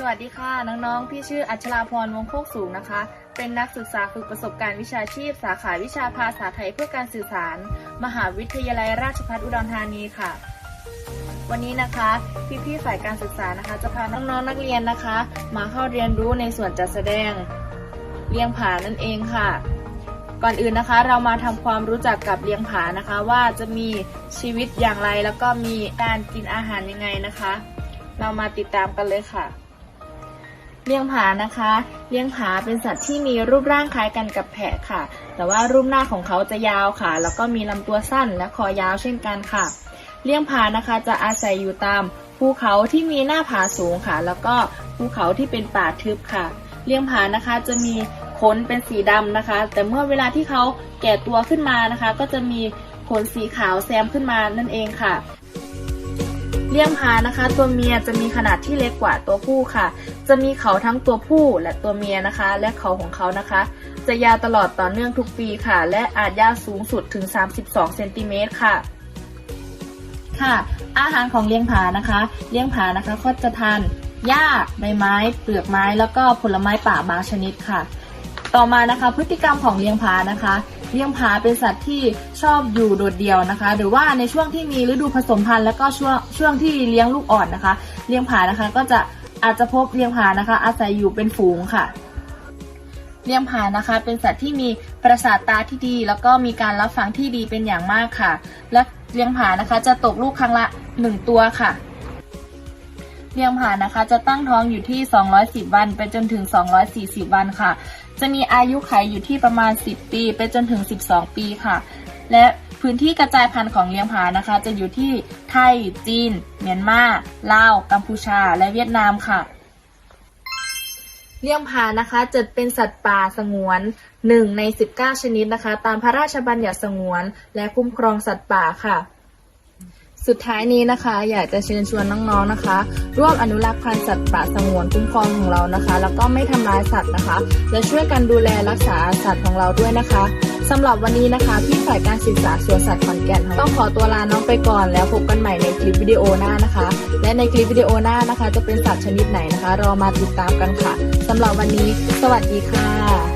สวัสดีค่ะ น้องๆ พี่ชื่ออัชราพรวงโคกสูงนะคะ เป็นนักศึกษาฝึกประสบการณ์วิชาชีพ สาขาวิชาภาษาไทยเพื่อการสื่อสาร มหาวิทยาลัยราชภัฏอุดรธานีค่ะ วันนี้นะคะพี่ๆฝ่ายการศึกษานะคะ จะพาน้องๆนักเรียนนะคะ มาเข้าเรียนรู้ในส่วนจัดแสดงเลียงผานั่นเองค่ะ ก่อนอื่นนะคะเรามาทำความรู้จักกับเลียงผานะคะว่าจะมีชีวิตอย่างไรแล้วก็มีการกินอาหารยังไงนะคะ เรามาติดตามกันเลยค่ะ เลี้ยงผานะคะ เลี้ยงผาเป็นสัตว์ที่มีรูปร่างคล้ายกันกับแพะค่ะ แต่ว่ารูปหน้าของเขาจะยาวค่ะ แล้วก็มีลำตัวสั้นและคอยาวเช่นกันค่ะ เลี้ยงผานะคะจะอาศัยอยู่ตามภูเขาที่มีหน้าผาสูงค่ะ แล้วก็ภูเขาที่เป็นป่าทึบค่ะ เลี้ยงผานะคะจะมีขนเป็นสีดำนะคะ แต่เมื่อเวลาที่เขาแก่ตัวขึ้นมานะคะ ก็จะมีขนสีขาวแซมขึ้นมานั่นเองค่ะ เลี้ยงผานะคะ ตัวเมียจะมีขนาดที่เล็กกว่าตัวผู้ค่ะ จะมีเขาทั้งตัวผู้และตัวเมียนะคะ และเขาของเขานะคะ จะยาวตลอดต่อเนื่องทุกปีค่ะ และอาจยาวสูงสุดถึง 32เซนติเมตรค่ะค่ะ อาหารของเลี้ยงผานะคะ เลี้ยงผานะคะก็จะทานหญ้าใบไม้ เปลือกไม้แล้วก็ผลไม้ป่าบางชนิดค่ะ ต่อมานะคะพฤติกรรมของเลี้ยงผานะคะเลี้ยงผาเป็นสัตว์ที่ชอบอยู่โดดเดี่ยวนะคะ หรือว่าในช่วงที่มีฤดูผสมพันธุ์แล้วก็ช่วงช่วงที่เลี้ยงลูกอ่อนนะคะ เลี้ยงผานะคะก็จะอาจจะพบเลี้ยงผานะคะ อาศัยอยู่เป็นฝูงค่ะ เลี้ยงผานะคะ เป็นสัตว์ที่มีประสาทตาที่ดี แล้วก็มีการรับฟังที่ดีเป็นอย่างมากค่ะ และเลี้ยงผานะคะ จะตกลูกครั้งละหนึ่งตัวค่ะ เลี้ยงผานะคะ จะตั้งท้องอยู่ที่ 210 วัน ไปจนถึง 240 วันค่ะ จะมีอายุไขอยู่ที่ประมาณ 10 ปี ไปจนถึง 12 ปีค่ะ และพื้นที่กระจายพันธุ์ของเลี้ยงผานะคะ จะอยู่ที่ไทย จีน เมียนมาลาว กัมพูชา และเวียดนามค่ะ เลี้ยงผานะคะจะเป็นสัตว์ป่าสงวน 1 ใน 19 ชนิดนะคะ ตามพระราชบัญญัติสงวน และคุ้มครองสัตว์ป่าค่ะ สุดท้ายนี้นะคะ อยากจะเชิญชวนน้องๆนะคะ ร่วมอนุรักษ์พันธุ์สัตว์ป่าสงวนคุ้มครองของเรานะคะ แล้วก็ไม่ทำร้ายสัตว์นะคะ และช่วยกันดูแลรักษาสัตว์ของเราด้วยนะคะสำหรับวันนี้นะคะพี่ฝ่ายการศึกษาสวนสัตว์ขอนแก่นต้องขอตัวลาน้องไปก่อน แล้วพบกันใหม่ในคลิปวิดีโอหน้านะคะ และในคลิปวิดีโอหน้านะคะ จะเป็นสัตว์ชนิดไหนนะคะ รอมาติดตามกันค่ะสำหรับวันนี้ สวัสดีค่ะ